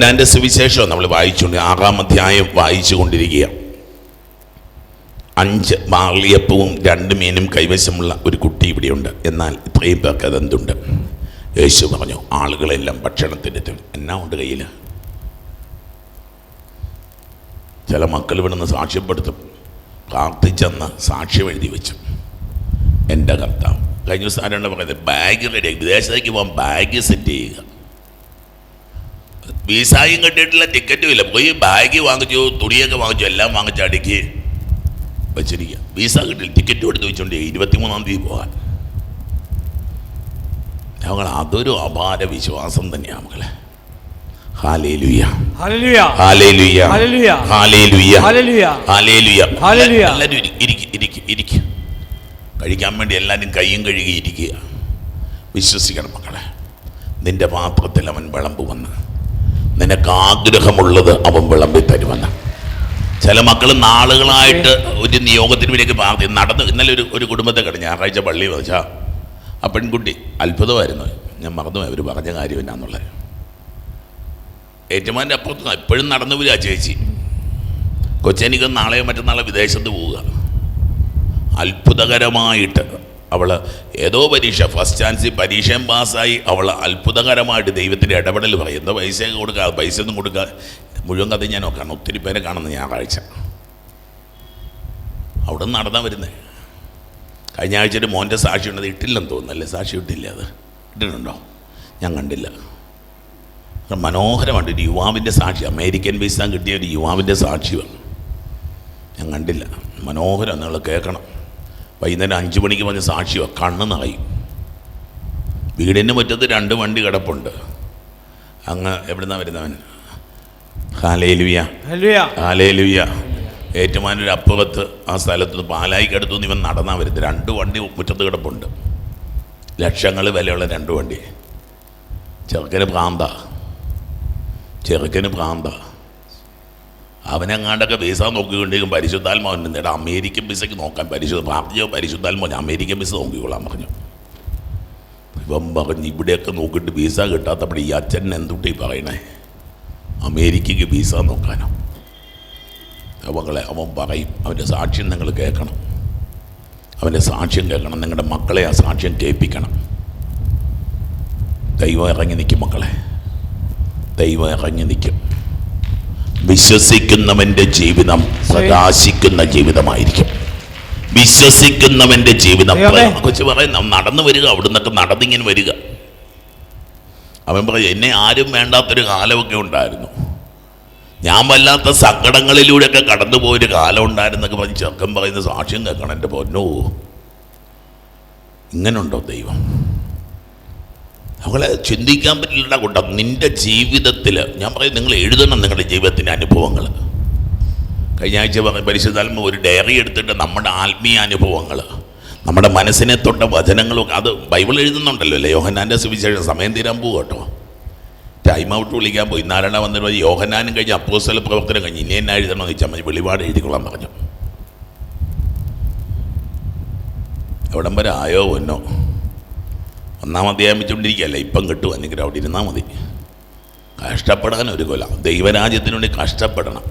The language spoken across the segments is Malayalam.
യോഹനാന്റെ സുവിശേഷം നമ്മൾ വായിച്ചുകൊണ്ട് ആറാം അധ്യായം വായിച്ചു കൊണ്ടിരിക്കുക അഞ്ച് ബാർലിയപ്പവും രണ്ട് മീനും കൈവശമുള്ള ഒരു കുട്ടി ഇവിടെയുണ്ട്. എന്നാൽ ഇത്രയും പേർക്ക് അതെന്തുണ്ട്? യേശു പറഞ്ഞു ആളുകളെല്ലാം ഭക്ഷണത്തിന്റെ എന്നാ ഉണ്ട് കയ്യിൽ ചില മക്കൾ ഇവിടെ നിന്ന് സാക്ഷ്യപ്പെടുത്തും. പ്രാർത്ഥിച്ചെന്ന് സാക്ഷ്യം എഴുതി വെച്ചു. എന്റെ കർത്താവ് കഴിഞ്ഞ ദിവസം ആരാണ് പറയുന്നത്? ബാഗ് റെഡി വിദേശത്തേക്ക് പോകാൻ ബാഗ് സെറ്റ് ചെയ്യുക. വിസായും കിട്ടിയിട്ടില്ല ടിക്കറ്റും ഇല്ല. പോയി ബാഗ് വാങ്ങിച്ചു തുണിയൊക്കെ വാങ്ങിച്ചു എല്ലാം വാങ്ങിച്ചു അടുക്കി വെച്ചിരിക്കുക വിസ കിട്ടില്ല ടിക്കറ്റും എടുത്ത് വെച്ചോണ്ട് ഇരുപത്തിമൂന്നാം തീയതി പോകാൻ ഞങ്ങൾ അതൊരു അപാര വിശ്വാസം തന്നെയാണ് മകളെ കഴിക്കാൻ വേണ്ടി എല്ലാവരും കൈയും കഴുകി ഇരിക്കുക. വിശ്വസിക്കണം മക്കളെ. നിന്റെ പാത്രത്തിൽ അവൻ വിളമ്പുവന്ന്. നിനക്ക് ആഗ്രഹമുള്ളത് അവൻ വിളമ്പി തരുമെന്ന്. ചില മക്കൾ നാളുകളായിട്ട് ഒരു നിയോഗത്തിന് വേണ്ടിയൊക്കെ പ്രാർത്ഥി നടന്ന് ഇന്നലെ ഒരു ഒരു കുടുംബത്തെ കണ്ടു ഞായറാഴ്ച പള്ളി വെച്ചാൽ ആ പെൺകുട്ടി അത്ഭുതമായിരുന്നു. ഞാൻ മറന്നു അവർ പറഞ്ഞ കാര്യം എന്നാന്നുള്ളത്. ഏറ്റുമാന്റെ അപ്പുറത്ത് എപ്പോഴും നടന്നു വരിക ചേച്ചി. കൊച്ചെനിക്ക് നാളെയോ മറ്റന്നാളെ വിദേശത്ത് പോവുക. അത്ഭുതകരമായിട്ട് അവൾ ഏതോ പരീക്ഷ ഫസ്റ്റ് ചാൻസിൽ പരീക്ഷയും പാസ്സായി. അവൾ അത്ഭുതകരമായിട്ട് ദൈവത്തിന്റെ ഇടപെടൽ പറയും. എന്തോ പൈസ കൊടുക്കുക പൈസ ഒന്നും കൊടുക്കുക മുഴുവൻ കഥ ഞാൻ നോക്കാണ്. ഒത്തിരി പേരെ കാണുന്നു ഞായറാഴ്ച. അവിടെ നിന്ന് നടന്നാ വരുന്നത് കഴിഞ്ഞ ആഴ്ച ഒരു മോന്റെ സാക്ഷി ഉണ്ടത് ഇട്ടില്ലെന്ന് തോന്നുന്നല്ലേ സാക്ഷി ഇട്ടില്ല അത്. ഇട്ടിട്ടുണ്ടോ? ഞാൻ കണ്ടില്ല. മനോഹരമായിട്ട് ഒരു യുവാവിന്റെ സാക്ഷി അമേരിക്കൻ വിസ കിട്ടിയ ഒരു യുവാവിന്റെ സാക്ഷിയാണ്. ഞാൻ കണ്ടില്ല. മനോഹരം നിങ്ങൾ കേൾക്കണം. വൈകുന്നേരം അഞ്ച് മണിക്ക് വന്ന് സാക്ഷിയോ കണ്ണ് നിറയും. വീടിന്റെ മുറ്റത്ത് രണ്ട് വണ്ടി കിടപ്പുണ്ട്. അങ്ങ് എവിടുന്നാ വരുന്നവൻ? ഹാലേലുയ. ഹാലേലുയ. ഏറ്റുമാനൊരു അപ്പുറത്ത് ആ സ്ഥലത്ത് പാലായിക്കടുത്തു നിന്ന് ഇവൻ നടന്നാ വരുന്നത്. രണ്ട് വണ്ടി മുറ്റത്ത് കിടപ്പുണ്ട്. ലക്ഷങ്ങൾ വിലയുള്ള രണ്ട് വണ്ടി. ചെറുക്കന് ഭ്രാന്ത. ചെറുക്കന് പ്രാന്ത അവനെങ്ങാണ്ടൊക്കെ വിസ നോക്കിക്കൊണ്ടിരിക്കും പരിശുദ്ധാത്മാവൻ നേടാ അമേരിക്കൻ വിസയ്ക്ക് നോക്കാൻ പരിശുദ്ധ പ്രാർത്ഥിച്ചോ പരിശുദ്ധാത്മാവൻ അമേരിക്കൻ വിസ നോക്കിക്കൊള്ളാൻ പറഞ്ഞു. ഇവൻ പറഞ്ഞു ഇവിടെയൊക്കെ നോക്കിയിട്ട് വിസ കിട്ടാത്തപ്പോൾ ഈ അച്ഛൻ എന്തുട്ടി പറയണേ? അമേരിക്കയ്ക്ക് വിസ നോക്കാനോ? അവങ്ങളെ അവൻ പറയും അവന്റെ സാക്ഷ്യം നിങ്ങൾ കേൾക്കണം. അവന്റെ സാക്ഷ്യം കേൾക്കണം. നിങ്ങളുടെ മക്കളെ ആ സാക്ഷ്യം കേൾപ്പിക്കണം. ദൈവം ഇറങ്ങി നിൽക്കും മക്കളെ. ദൈവം ഇറങ്ങി നിൽക്കും വിശ്വസിക്കുന്നവന്റെ ജീവിതം പ്രകാശിക്കുന്ന ജീവിതമായിരിക്കും. വിശ്വസിക്കുന്നവന്റെ ജീവിതം. കൊച്ചു പറയും നടന്നു വരിക അവിടുന്നൊക്കെ നടന്നിങ്ങനെ വരിക. അവൻ പറയും എന്നെ ആരും വേണ്ടാത്തൊരു കാലമൊക്കെ ഉണ്ടായിരുന്നു. ഞാൻ വല്ലാത്ത സങ്കടങ്ങളിലൂടെയൊക്കെ കടന്നുപോയൊരു കാലം ഉണ്ടായിരുന്നൊക്കെ പറഞ്ഞ് ചെറുക്കൻ പറയുന്ന സാക്ഷ്യം കേൾക്കണം എന്റെ പൊന്നോ. ഇങ്ങനുണ്ടോ ദൈവം? അവളെ ചിന്തിക്കാൻ പറ്റില്ല കൊണ്ടാ നിന്റെ ജീവിതത്തിൽ ഞാൻ പറയും നിങ്ങൾ എഴുതണം നിങ്ങളുടെ ജീവിതത്തിന്റെ അനുഭവങ്ങൾ. കഴിഞ്ഞ ആഴ്ച പറഞ്ഞ പരിശുദ്ധാത്മ ഒരു ഡയറി എടുത്തിട്ട് നമ്മുടെ ആത്മീയ അനുഭവങ്ങൾ നമ്മുടെ മനസ്സിനെ തൊട്ട വചനങ്ങളൊക്കെ അത് ബൈബിൾ എഴുതുന്നുണ്ടല്ലോ അല്ലേ? യോഹനാന്റെ സുവിശേഷം സമയം തീരാൻ പോകും കേട്ടോ. ടൈം ഔട്ട് വിളിക്കാൻ പോയി. നാരായണ വന്നിട്ട് യോഹനാനും കഴിഞ്ഞ് അപ്പോസ്തല പ്രവർത്തനം കഴിഞ്ഞ് ഇനി എന്നാ എഴുതണമെന്ന് ചോദിച്ചാൽ മതി. വെളിപാട് എഴുതിക്കൊള്ളാൻ പറഞ്ഞു. എവിടം വരെ ആയോ ഒന്നോ ഒന്നാം അധ്യായം വെച്ചുകൊണ്ടിരിക്കുകയല്ല? ഇപ്പം കിട്ടും. അല്ലെങ്കിൽ അവിടെ ഇരുന്നാൽ മതി. കഷ്ടപ്പെടാൻ ഒരു കൊല. ദൈവരാജ്യത്തിന് വേണ്ടി കഷ്ടപ്പെടണം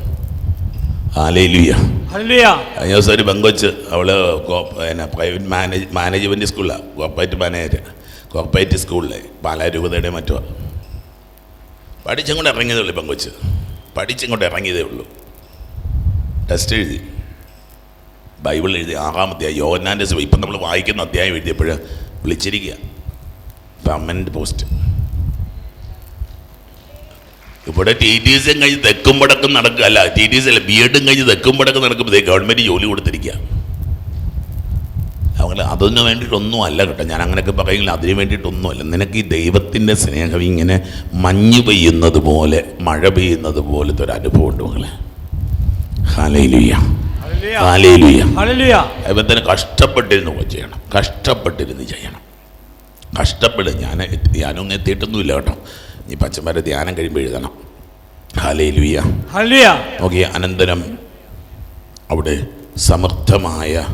ദിവസം ഒരു പെങ്കൊച്ച് അവൾ പിന്നെ പ്രൈവറ്റ് മാനേജ് മാനേജ്മെന്റ് സ്കൂളിലാണ് കോർപ്പറേറ്റ് മാനേജർ കോർപ്പറേറ്റ് സ്കൂളിലെ പാലാരൂപതയുടെ മറ്റോ. പഠിച്ചങ്ങോട്ട് ഇറങ്ങിയതേ ഉള്ളൂ പെങ്കൊച്ച്. പഠിച്ചങ്ങോട്ട് ഇറങ്ങിയതേ ഉള്ളൂ. ടെസ്റ്റ് എഴുതി. ബൈബിൾ എഴുതി. ആറാം അധ്യായം യോഹന്നാന്റെ സുവ ഇപ്പം നമ്മൾ വായിക്കുന്ന അധ്യായം എഴുതിയപ്പോൾ വിളിച്ചിരിക്കുക. പെർമനന്റ് പോസ്റ്റ് ഇവിടെ ടി ടി സിയും കഴിഞ്ഞ് തെക്കും പടക്കം നടക്കുക അല്ല ടി ടി സി അല്ല ബി എഡും കഴിഞ്ഞ് തെക്കും പടക്കം നടക്കുമ്പോഴേ ഗവൺമെന്റ് ജോലി കൊടുത്തിരിക്കുക. മകളെ അതിന് വേണ്ടിയിട്ടൊന്നും അല്ല കേട്ടോ. ഞാൻ അങ്ങനെയൊക്കെ പറയുമെങ്കിൽ അതിന് വേണ്ടിയിട്ടൊന്നുമല്ല നിനക്ക് ഈ ദൈവത്തിന്റെ സ്നേഹം ഇങ്ങനെ മഞ്ഞ് പെയ്യുന്നത് പോലെ മഴ പെയ്യുന്നത് പോലത്തെ ഒരു അനുഭവം ഉണ്ട് മകളെ. ഹാലയിലുയ്യ ഹാലയിലുയ്യാം. ദൈവത്തിന് കഷ്ടപ്പെട്ടിരുന്ന് ചെയ്യണം. കഷ്ടപ്പെട്ടിരുന്ന് ചെയ്യണം. കഷ്ടപ്പെടും. ഞാൻ ഞാനൊന്നും എത്തിയിട്ടൊന്നുമില്ല കേട്ടോ. ഈ പച്ചമര ധ്യാനം കഴിയുമ്പോൾ എഴുതണം. Hallelujah hallelujah. ഓക്കെ അനന്തരം അവിടെ സമൃദ്ധമായ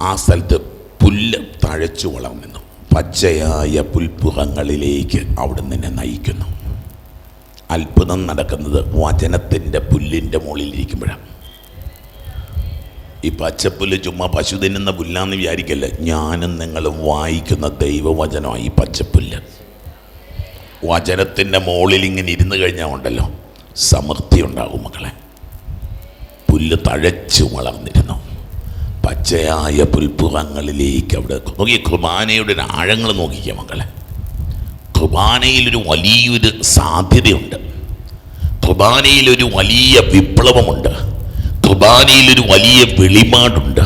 ആ സ്ഥലത്ത് പുല്ല് തഴച്ചു വളർന്നു പച്ചയായ പുൽപ്പുറങ്ങളിലേക്ക് അവിടെ നിന്നെ നയിക്കുന്നു. അത്ഭുതം നടക്കുന്നത് വചനത്തിന്റെ പുല്ലിന്റെ മുകളിലിരിക്കുമ്പോഴാണ് ഈ പച്ചപ്പുല്ല് ചുമ്മാ പശു തിന്നുന്ന പുല്ലാന്ന് വിചാരിക്കല്ല? ഞാനും നിങ്ങളും വായിക്കുന്ന ദൈവവചനമാണ് ഈ പച്ചപ്പുല്ല്. വചനത്തിന്റെ മുകളിൽ ഇങ്ങനെ ഇരുന്ന് കഴിഞ്ഞാൽ ഉണ്ടല്ലോ സമൃദ്ധി ഉണ്ടാകും മക്കളെ. പുല്ല് തഴച്ചു വളർന്നിരുന്നു. പച്ചയായ പുൽപ്പുറങ്ങളിലേക്ക് അവിടെ നോക്കി കുർബാനയുടെ ഒരു ആഴങ്ങൾ നോക്കിക്കുക മക്കളെ. കുർബാനയിലൊരു വലിയൊരു സാധ്യതയുണ്ട്. കുർബാനയിലൊരു വലിയ വിപ്ലവമുണ്ട്. കുർബാനയിലൊരു വലിയ വെളിപാടുണ്ട്.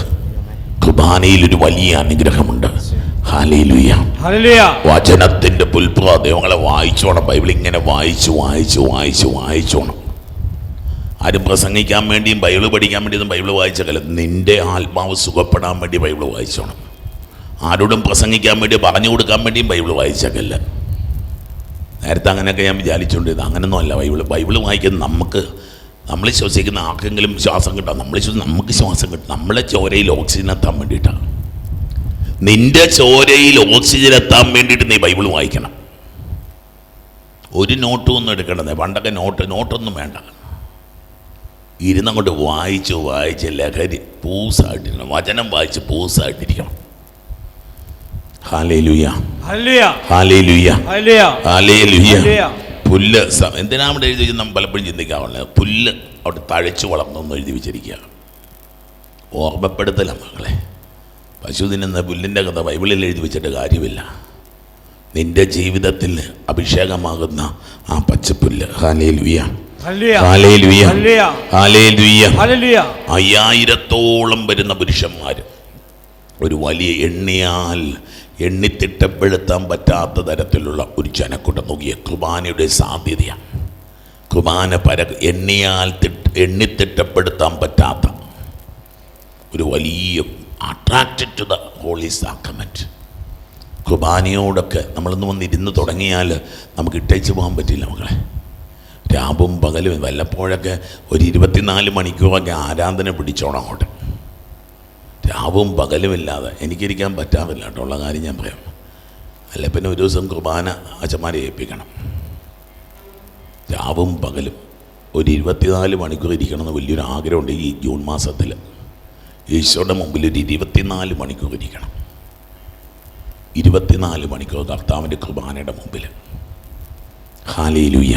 കുർബാനയിലൊരു വലിയ അനുഗ്രഹമുണ്ട്. വചനത്തിന്റെ പുൽപ്പുറ ദൈവങ്ങളെ വായിച്ചോണം ബൈബിൾ ഇങ്ങനെ വായിച്ചു വായിച്ചു വായിച്ചു വായിച്ചോണം ആരും പ്രസംഗിക്കാൻ വേണ്ടിയും ബൈബിൾ പഠിക്കാൻ വേണ്ടിയൊന്നും ബൈബിൾ വായിച്ചക്കല്ല. നിന്റെ ആത്മാവ് സുഖപ്പെടാൻ വേണ്ടി ബൈബിൾ വായിച്ചോണം ആരോടും പ്രസംഗിക്കാൻ വേണ്ടി പറഞ്ഞു കൊടുക്കാൻ വേണ്ടിയും ബൈബിൾ വായിച്ചേക്കല്ല. നേരത്തെ അങ്ങനെയൊക്കെ ഞാൻ വിചാരിച്ചുകൊണ്ടിരുന്നത് അങ്ങനെയൊന്നും അല്ല ബൈബിൾ ബൈബിൾ വായിക്കുന്നത് നമുക്ക് നമ്മൾ ശ്വസിക്കുന്ന ആർക്കെങ്കിലും ശ്വാസം കിട്ടാം നമ്മൾ ശ്വസിക്കുന്ന നമുക്ക് ശ്വാസം കിട്ടും. നമ്മളെ ചോരയിൽ ഓക്സിജൻ എത്താൻ വേണ്ടിയിട്ടാണ് നിന്റെ ചോരയിൽ ഓക്സിജൻ എത്താൻ വേണ്ടിയിട്ട് നീ ബൈബിൾ വായിക്കണം. ഒരു നോട്ടും ഒന്നും എടുക്കണ്ടേ പണ്ടൊക്കെ നോട്ട് നോട്ടൊന്നും വേണ്ട. ഇരുന്നങ്ങോട്ട് വായിച്ചു വായിച്ച് ലഹരി പൂസായിട്ടിരിക്കണം. വചനം വായിച്ച് പൂസായിട്ടിരിക്കണം. ഹാലേ ലുയ്യ ഹാലേ ലുയ്യ ഹാലേ ലുയ്യ. ഹാലേ ലുയ്യ. പുല്ല് എന്തിനാണ് എന്തിനാ അവിടെ എഴുതി നമ്മൾ പലപ്പോഴും ചിന്തിക്കാറുള്ളത്? പുല്ല് അവിടെ തഴച്ചു വളർന്നു എഴുതി വെച്ചിരിക്കുക. ഓർമ്മപ്പെടുത്തല മക്കളെ. പശു തിന്നുന്ന പുല്ലിന്റെ കഥ ബൈബിളിൽ എഴുതി വെച്ചിട്ട് കാര്യമില്ല. നിന്റെ ജീവിതത്തിൽ അഭിഷേകമാകുന്ന ആ പച്ചപ്പുല്ല്. ഹാലയിൽ ഹല്ലേലൂയ. അയ്യായിരത്തോളം വരുന്ന പുരുഷന്മാർ ഒരു വലിയ എണ്ണിയാൽ എണ്ണിത്തിട്ടപ്പെടുത്താൻ പറ്റാത്ത തരത്തിലുള്ള ഒരു ജനക്കൂട്ടം. നോക്കിയ കുർബാനയുടെ സാധ്യതയാണ് കുർബാന പര എണ്ണിയാൽ തിട്ട് എണ്ണിത്തിട്ടപ്പെടുത്താൻ പറ്റാത്ത ഒരു വലിയ attracted to the holy sacrament കുർബാനയോടൊക്കെ നമ്മളൊന്ന് വന്നിരുന്ന് തുടങ്ങിയാൽ നമുക്ക് ഇട്ടേച്ച് പോകാൻ പറ്റില്ല മക്കളെ. രാവും പകലും വല്ലപ്പോഴൊക്കെ ഒരു ഇരുപത്തിനാല് മണിക്കൂറൊക്കെ ആരാധന പിടിച്ചോണം അങ്ങോട്ട്. രാവും പകലുമില്ലാതെ എനിക്കിരിക്കാൻ പറ്റാറില്ല കേട്ടോ. ഉള്ള കാര്യം ഞാൻ പറയാം. അല്ല പിന്നെ ഒരു ദിവസം കുർബാന അച്ഛന്മാരെ ഏൽപ്പിക്കണം. രാവും പകലും ഒരു ഇരുപത്തിനാല് മണിക്കൂർ ഇരിക്കണം ഇരിക്കണമെന്ന് വലിയൊരു ആഗ്രഹമുണ്ട് ഈ ജൂൺ മാസത്തിൽ ഈശോയുടെ മുമ്പിൽ ഒരു ഇരുപത്തിനാല് മണിക്കൂർ ഇരിക്കണം. ഇരുപത്തിനാല് മണിക്കൂർ കർത്താവിന്റെ കുർബാനയുടെ മുമ്പിൽ ഹാലേലുയ്യ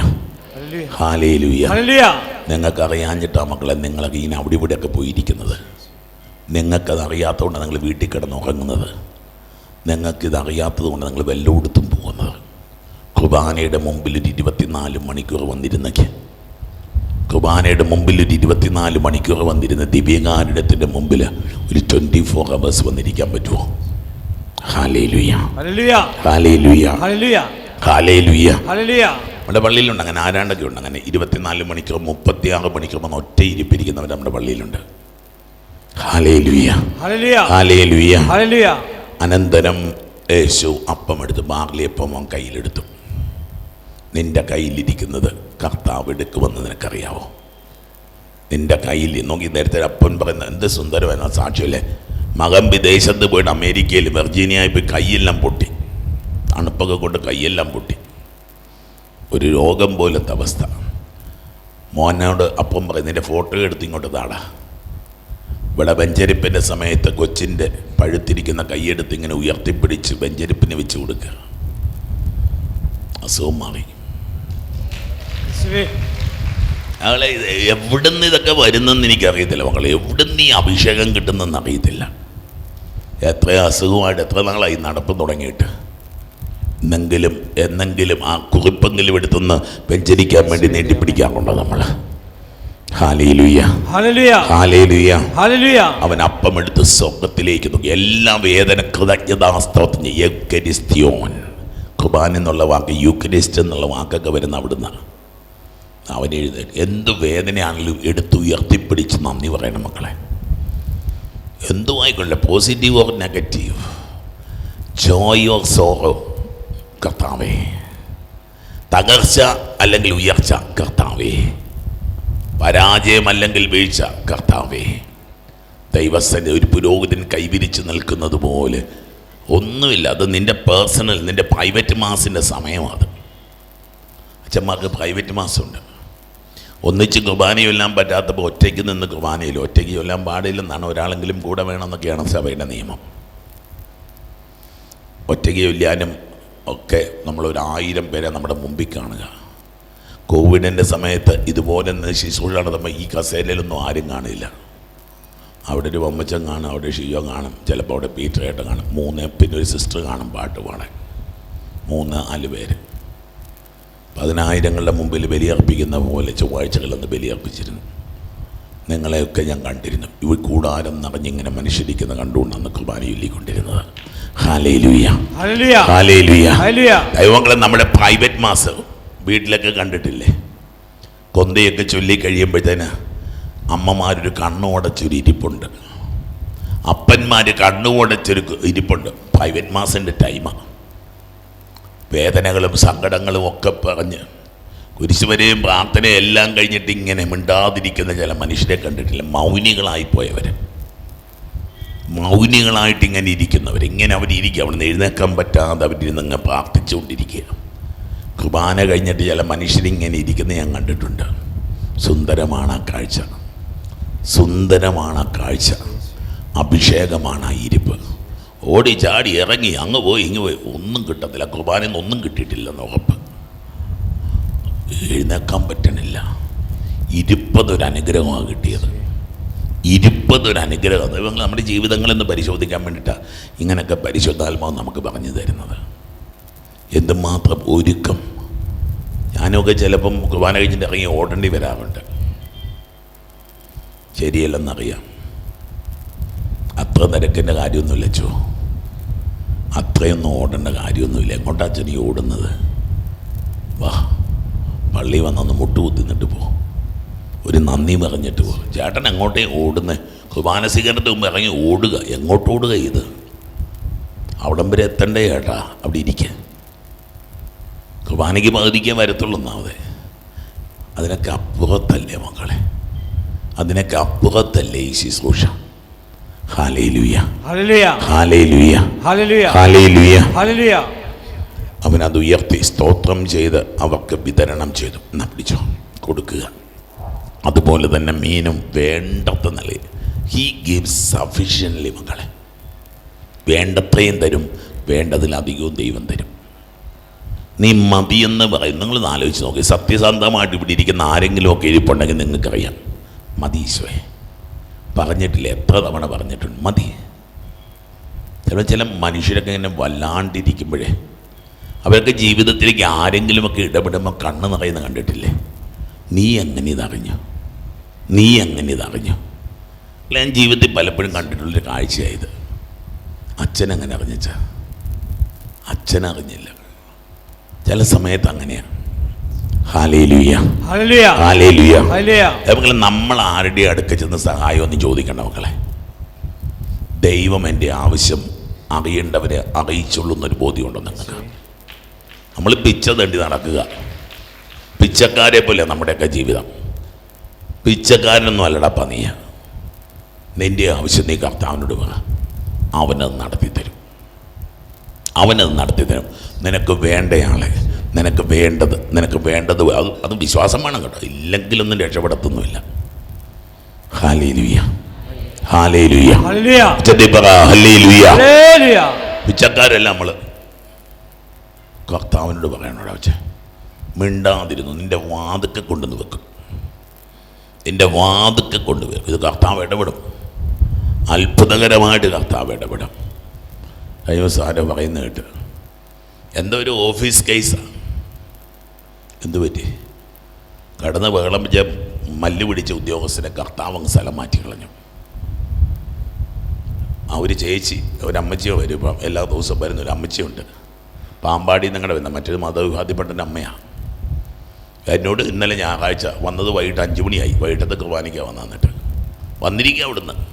ഹല്ലേലൂയ. Hallelujah hallelujah. നിങ്ങൾക്ക് അറിയാഞ്ഞിട്ടാ മക്കളെ നിങ്ങളൊക്കെ ഇങ്ങനെ അവിടെ ഇവിടെയൊക്കെ പോയിരിക്കുന്നത്. നിങ്ങൾക്കത് അറിയാത്തതുകൊണ്ട് നിങ്ങൾ വീട്ടിൽ കിടന്ന് ഉറങ്ങുന്നത്. നിങ്ങൾക്കിത് അറിയാത്തത് കൊണ്ട് നിങ്ങൾ വെല്ലോടുത്തും പോകുന്നത്. കുർബാനയുടെ മുമ്പിൽ ഒരു ഇരുപത്തിനാല് മണിക്കൂർ വന്നിരുന്നെങ്കിൽ കുർബാനയുടെ മുമ്പിൽ ഒരു ഇരുപത്തിനാല് മണിക്കൂർ വന്നിരുന്ന ദിവ്യകാരുടത്തിന്റെ മുമ്പിൽ ഒരു ട്വന്റി ഫോർ അവേഴ്സ് വന്നിരിക്കാൻ പറ്റുമോ? നമ്മുടെ പള്ളിയിലുണ്ട് അങ്ങനെ ആരാണ്ടൊക്കെ ഉണ്ട് അങ്ങനെ ഇരുപത്തിനാല് മണിക്കൂർ മുപ്പത്തിയാറ് മണിക്കൂർ വന്ന് ഒറ്റ ഇരിപ്പിരിക്കുന്നവർ നമ്മുടെ പള്ളിയിലുണ്ട് ഹാലേ ലുയ്യ ഹല്ലേലൂയ. ഹാലേ ലുയ്യ ഹല്ലേലൂയ. അനന്തരം യേശു അപ്പം എടുത്ത് ബാർലിയപ്പം അവൻ കയ്യിലെടുത്തു. നിന്റെ കയ്യിലിരിക്കുന്നത് കർത്താവ് എടുക്കുമെന്ന് നിനക്കറിയാവോ? നിന്റെ കയ്യിൽ നോക്കി നേരത്തെ അപ്പൻ പറയുന്ന എന്ത് സുന്ദരമെന്ന സാക്ഷിയല്ലേ? മകൻ വിദേശത്ത് പോയിട്ട് അമേരിക്കയിൽ വെർജീനിയയിൽ പോയി കൈയെല്ലാം പൊട്ടി. തണുപ്പൊക്കെ കൊണ്ട് കൈയെല്ലാം പൊട്ടി. ഒരു രോഗം പോലത്തെ അവസ്ഥ. മോനോട് അപ്പം പറയും നിന്റെ ഫോട്ടോ എടുത്ത് ഇങ്ങോട്ട് താടാ. ഇവിടെ വെഞ്ചരിപ്പിന്റെ സമയത്ത് കൊച്ചിന്റെ പഴുത്തിരിക്കുന്ന കൈയെടുത്ത് ഇങ്ങനെ ഉയർത്തിപ്പിടിച്ച് വെഞ്ചരിപ്പിന് വെച്ച് കൊടുക്കുക. അസുഖം മാറി. അവളെ എവിടുന്ന് ഇതൊക്കെ വരുന്നെന്ന് എനിക്കറിയത്തില്ല മകളെ എവിടുന്ന് ഈ അഭിഷേകം കിട്ടുന്നെന്ന് അറിയത്തില്ല. എത്ര അസുഖമായിട്ട് എത്ര നാളായി നടപ്പ് തുടങ്ങിയിട്ട്. എന്നെങ്കിലും എന്നെങ്കിലും ആ കുറിപ്പെങ്കിലും എടുത്തൊന്ന് വെഞ്ചരിക്കാൻ വേണ്ടി നീട്ടിപ്പിടിക്കാറുണ്ടോ നമ്മൾ ഹാലേലുയ ഹല്ലേലൂയ ഹാലേലുയ ഹല്ലേലൂയ അവൻ അപ്പമെടുത്ത് സ്വർഗത്തിലേക്ക് നോക്കി. എല്ലാ വേദന കൃതജ്ഞതാസ്തവത്തിന് യക്കരിസ്ത്യോൻ. കുർബാൻ എന്നുള്ള വാക്ക് യുക്രിസ്റ്റ് എന്നുള്ള വാക്കൊക്കെ വരുന്ന അവിടുന്ന്. അവൻ എഴുന്നേറ്റ് എന്ത് വേദനയാണെങ്കിലും എടുത്തുയർത്തിപ്പിടിച്ച് നന്ദി പറയണം മക്കളെ. എന്തുമായിക്കൊള്ളെ positive or negative? Joy or sorrow കർത്താവേ. തകർച്ച അല്ലെങ്കിൽ ഉയർച്ച കർത്താവേ. പരാജയം അല്ലെങ്കിൽ വീഴ്ച. കർത്താവേ ദൈവസ്ഥ ഒരു പുരോഹിതൻ കൈവിരിച്ച് നിൽക്കുന്നത് പോലെ ഒന്നുമില്ല. അത് നിന്റെ പേഴ്സണൽ നിന്റെ പ്രൈവറ്റ് മാസിന്റെ സമയമാണ്. അച്ഛന്മാർക്ക് പ്രൈവറ്റ് മാസമുണ്ട് ഒന്നിച്ച് കുർബാന ചൊല്ലാൻ പറ്റാത്തപ്പോൾ ഒറ്റയ്ക്ക് നിന്ന് കുർബാനയില്ല. ഒറ്റയ്ക്ക് ചൊല്ലാൻ പാടില്ലെന്നാണ് ഒരാളെങ്കിലും കൂടെ വേണമെന്നൊക്കെയാണ് സഭയുടെ നിയമം. ഒറ്റയ്ക്ക് ചൊല്ലാനും ഒക്കെ നമ്മളൊരായിരം പേരെ നമ്മുടെ മുമ്പിൽ കാണുക. കോവിഡിന്റെ സമയത്ത് ഇതുപോലെ ശുശ്രൂഷ നടത്തുമ്പോൾ ഈ കസേരയിലൊന്നും ആരും കാണില്ല. അവിടെ ഒരു വമ്മച്ചൻ കാണും അവിടെ ഷിയോ കാണും ചിലപ്പോൾ അവിടെ പീറ്റർ ഏട്ടൻ കാണും. മൂന്ന് പിന്നെ ഒരു സിസ്റ്റർ കാണും പാട്ട് പാടാൻ. മൂന്ന് നാല് പേര്. പതിനായിരങ്ങളുടെ മുമ്പിൽ ബലിയർപ്പിക്കുന്ന പോലെ ചൊവ്വാഴ്ചകളെന്ന് ബലിയർപ്പിച്ചിരുന്നു. നിങ്ങളെയൊക്കെ ഞാൻ കണ്ടിരുന്നു. ഇവ കൂടാരം നിറഞ്ഞിങ്ങനെ മനുഷ്യരിക്കുന്ന കണ്ടുകൊണ്ടാണ് കുർബാന ചൊല്ലിക്കൊണ്ടിരുന്നത് ഹാലേലുയ്യ ഹല്ലേലൂയ. Hallelujah hallelujah. ദൈവങ്ങളെ നമ്മുടെ പ്രൈവറ്റ് മാസ് വീട്ടിലൊക്കെ കണ്ടിട്ടില്ലേ? കൊന്തയൊക്കെ ചൊല്ലി കഴിയുമ്പോഴത്തേന് അമ്മമാരൊരു കണ്ണുടച്ചൊരു ഇരിപ്പുണ്ട് അപ്പന്മാർ കണ്ണുടച്ചൊരു ഇരിപ്പുണ്ട്. പ്രൈവറ്റ് മാസിന്റെ ടൈമാണ് വേദനകളും സങ്കടങ്ങളും ഒക്കെ പറഞ്ഞ് കുരിശുവരെയും പ്രാർത്ഥനയും എല്ലാം കഴിഞ്ഞിട്ട് ഇങ്ങനെ മിണ്ടാതിരിക്കുന്ന ചില മനുഷ്യരെ കണ്ടിട്ടില്ല? മൗനികളായിപ്പോയവർ മൗനികളായിട്ട് ഇങ്ങനെ ഇരിക്കുന്നവർ ഇങ്ങനെ അവരിയ്ക്കുക അവിടെ നിന്ന് എഴുന്നേക്കാൻ പറ്റാതെ അവരിരുന്ന് അങ്ങ് പ്രാർത്ഥിച്ചുകൊണ്ടിരിക്കുക കുർബാന കഴിഞ്ഞിട്ട് ചില മനുഷ്യരിങ്ങനെ ഇരിക്കുന്നത് ഞാൻ കണ്ടിട്ടുണ്ട്. സുന്ദരമാണ് ആ കാഴ്ച. സുന്ദരമാണ് ആ കാഴ്ച. അഭിഷേകമാണ് ആ ഇരിപ്പ്. ഓടി ചാടി ഇറങ്ങി അങ്ങ് പോയി ഇങ്ങ് പോയി. ഒന്നും കിട്ടത്തില്ല. കുർബാനയിൽ നിന്ന് ഒന്നും കിട്ടിയിട്ടില്ലെന്ന് ഉറപ്പ്. എഴുന്നേക്കാൻ പറ്റണില്ല. ഇരുപ്പതൊരു അനുഗ്രഹമാണ് കിട്ടിയത്. ഇരുപ്പതൊരു അനുഗ്രഹം ദൈവങ്ങൾ നമ്മുടെ ജീവിതങ്ങളെന്ന് പരിശോധിക്കാൻ വേണ്ടിയിട്ടാണ് ഇങ്ങനെയൊക്കെ പരിശുദ്ധാത്മാവ് നമുക്ക് പറഞ്ഞു തരുന്നത്. എന്തുമാത്രം ഒരുക്കം. ഞാനൊക്കെ ചിലപ്പം കുർബാന കഴിഞ്ഞിട്ട് ഇറങ്ങി ഓടേണ്ടി വരാറുണ്ട്. ശരിയല്ലെന്നറിയാം. അത്ര നിരക്കിന്റെ കാര്യമൊന്നുമില്ല ചോ അത്രയൊന്നും ഓടേണ്ട കാര്യമൊന്നുമില്ല. എങ്ങോട്ടാ ചെനി ഓടുന്നത്? വാ പള്ളി വന്നൊന്ന് മുട്ടുകുത്തി നിന്നിട്ട് പോ. ഒരു നന്ദി പറഞ്ഞിട്ട് പോ. ചേട്ടൻ എങ്ങോട്ടേ ഓടുന്നത് കുർബാന സ്വീകരണത്തിന് മുമ്പ് ഇറങ്ങി ഓടുക. എങ്ങോട്ടോടുക ഇത്? അവിടം വരെ എത്തണ്ടേ ചേട്ടാ അവിടെ ഇരിക്കുക കുർബാനയ്ക്ക് പകുതിക്കേ വരത്തുള്ളൂ ഒന്നാമത്. അതിനൊക്കെ അപ്പുറത്തല്ലേ മക്കളെ? അതിനൊക്കെ അപ്പുറത്തല്ലേ ഈ ശുശ്രൂഷ? അവൻ അത് ഉയർത്തി സ്തോത്രം ചെയ്ത് അവർക്ക് വിതരണം ചെയ്തു. എന്നാ പിടിച്ചോ? കൊടുക്കുക. അതുപോലെ തന്നെ മീനും വേണ്ടത്ര നിലയിൽ. ഹീ ഗിവ്സ് സഫിഷ്യൻലി മക്കളെ. വേണ്ടത്രയും തരും. വേണ്ടതിലധികവും ദൈവം തരും. നീ മതിയെന്ന് പറയും. നിങ്ങൾ ആലോചിച്ച് നോക്കി. സത്യസന്ധമായിട്ട് ഇവിടെ ഇരിക്കുന്ന ആരെങ്കിലുമൊക്കെ ഇരിപ്പുണ്ടെങ്കിൽ നിങ്ങൾക്കറിയാം. മതി ഈശോയെ. പറഞ്ഞിട്ടില്ല. എത്ര തവണ പറഞ്ഞിട്ടുണ്ട്. മതി. ചില ചില മനുഷ്യരൊക്കെ ഇങ്ങനെ വല്ലാണ്ടിരിക്കുമ്പോഴേ അവർക്ക് ജീവിതത്തിലേക്ക് ആരെങ്കിലുമൊക്കെ ഇടപെടുമ്പോൾ കണ്ണ് നിറയുന്ന കണ്ടിട്ടില്ലേ? നീ എങ്ങനെ ഇതറിഞ്ഞു? നീ എങ്ങനെ ഇതറിഞ്ഞു? ഞാൻ ജീവിതത്തിൽ പലപ്പോഴും കണ്ടിട്ടുള്ളൊരു കാഴ്ചയായത് അച്ഛൻ എങ്ങനെ അറിഞ്ഞച്ച അച്ഛൻ അറിഞ്ഞില്ല. ചില സമയത്ത് അങ്ങനെയാണ് മക്കളെ നമ്മൾ ആരുടെ അടുക്ക ചെന്ന് സഹായമൊന്നും ചോദിക്കണ്ട മക്കളെ. ദൈവം എന്റെ ആവശ്യം അറിയേണ്ടവരെ അറിയിച്ചുള്ളൂ എന്നൊരു ബോധ്യമുണ്ടോ നിങ്ങൾക്ക്? നമ്മൾ പിച്ച തണ്ടി നടക്കുക. പിച്ചക്കാരെ പോലെ നമ്മുടെയൊക്കെ ജീവിതം. പിച്ചക്കാരനൊന്നും അല്ലടാ നീ നിന്റെ ആവശ്യം നീ കർത്താവിനോട് പറ. അവനത് നടത്തി തരും അവനത് നടത്തി തരും. നിനക്ക് വേണ്ടയാളെ നിനക്ക് വേണ്ടത് നിനക്ക് വേണ്ടത് അത് അത് വിശ്വാസം വേണം കേട്ടോ. ഇല്ലെങ്കിലൊന്നും രക്ഷപ്പെടുത്തൊന്നുമില്ല. ഉച്ചക്കാരെല്ലാം പിച്ചക്കാരെല്ലാം നമ്മൾ കർത്താവിനോട് പറയണോടാ വെച്ച മിണ്ടാതിരുന്നു. നിന്റെ വാതുക്കെ കൊണ്ടുവന്ന് വെക്കും. നിന്റെ വാതുക്കെ കൊണ്ടുവരും. ഇത് കർത്താവ് ഇടപെടും. അത്ഭുതകരമായിട്ട് കർത്താവ് ഇടപെടും. കഴിഞ്ഞ സാരം പറയുന്ന കേട്ട്. എന്തോ ഒരു ഓഫീസ് കേസാണ് എന്തു പറ്റി? കടന്ന് ബഹളം മല്ല് പിടിച്ച ഉദ്യോഗസ്ഥനെ കർത്താവ് സ്ഥലം മാറ്റി കളഞ്ഞു. ആ ഒരു ചേച്ചി ഒരു അമ്മച്ചിയോ വരും ഇപ്പം. എല്ലാ ദിവസവും വരുന്ന ഒരു അമ്മച്ചിയുണ്ട്. പാമ്പാടി നിങ്ങളുടെ വരുന്ന മറ്റൊരു മതവിഭാതിപ്പെട്ടന്റെ അമ്മയാണ് എന്നോട് ഇന്നലെ ഞായറാഴ്ച വന്നത് വൈകിട്ട് അഞ്ച് മണിയായി. വൈകിട്ടത്തെ കുർബാനയ്ക്കാണ് വന്ന് വന്നിട്ട് വന്നിരിക്കുക അവിടുന്ന്.